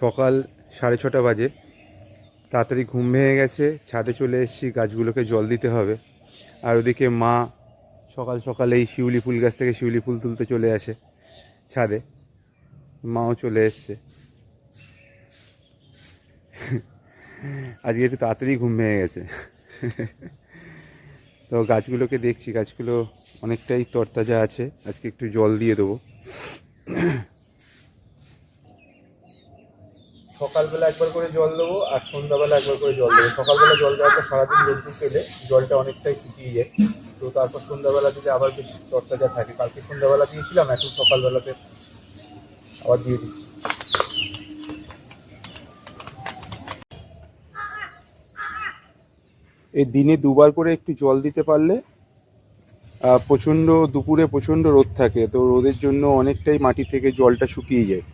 সকাল সাড়ে ছটা বাজে। তাড়াতাড়ি ঘুম ভেঙে গেছে, ছাদে চলে এসেছি, গাছগুলোকে জল দিতে হবে। আর ওদিকে মা সকাল সকালে এই শিউলি ফুল গাছ থেকে শিউলি ফুল তুলতে চলে আসে ছাদে। মাও চলে এসছে। আজকে একটু তাড়াতাড়ি ঘুম ভেঙে গেছে। তো গাছগুলোকে দেখছি, গাছগুলো অনেকটাই তরতাজা আছে। আজকে একটু জল দিয়ে দেবো। সকালবেলা একবার করে জল দেবো আর সন্ধ্যাবেলা একবার করে জল দেবো। সকালবেলা জল দেওয়ার পর সারাদিন রোদ্দুর পেলে জলটা অনেকটাই শুকিয়ে যায়। তো তারপর সন্ধ্যাবেলা দিলে আবার বেশ তরতাজা থাকে, কালকে সন্ধ্যাবেলা দিয়েছিলাম, এখন সকালবেলাতে আবার দিয়ে দিচ্ছি। এই দিনে দুবার করে একটু জল দিতে পারলে প্রচণ্ড দুপুরে প্রচণ্ড রোদ থাকে। তো রোদের জন্য অনেকটাই মাটি থেকে জলটা শুকিয়ে যায়।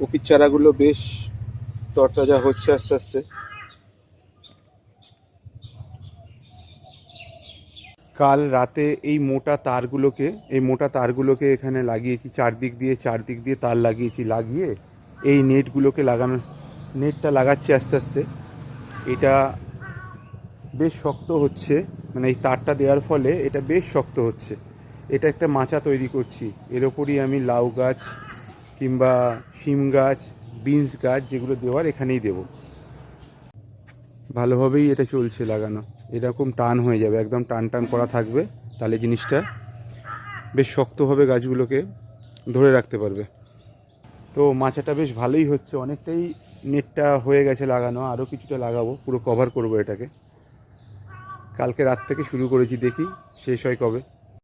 কপির চারাগুলো বেশ তরতাজা হচ্ছে আস্তে আস্তে। কাল রাতে এই মোটা তারগুলোকে, এই মোটা তারগুলোকে এখানে লাগিয়েছি, চারদিক দিয়ে চারদিক দিয়ে তার লাগিয়েছি, লাগিয়ে এই নেটগুলোকে লাগানো, নেটটা লাগাচ্ছি আস্তে আস্তে। এটা বেশ শক্ত হচ্ছে মানে এই তারটা দেওয়ার ফলে এটা বেশ শক্ত হচ্ছে। এটা একটা মাচা তৈরি করছি। এর ওপরই আমি লাউ গাছ কিংবা শিম গাছ, বিনস গাছ যেগুলো দেওয়ার এখানেই দেব। ভালোভাবেই এটা চলছে লাগানো। এরকম টান হয়ে যাবে, একদম টান টান করা থাকবে তাহলে জিনিসটা। বেশ শক্তভাবে গাছগুলোকে ধরে রাখতে পারবে। তো মাচাটা বেশ ভালোই হচ্ছে, অনেকটাই নেটটা হয়ে গেছে লাগানো, আরও কিছুটা লাগাবো, পুরো কভার করব এটাকে। কালকে রাত থেকে শুরু করেছি দেখি, শেষ হয় কবে।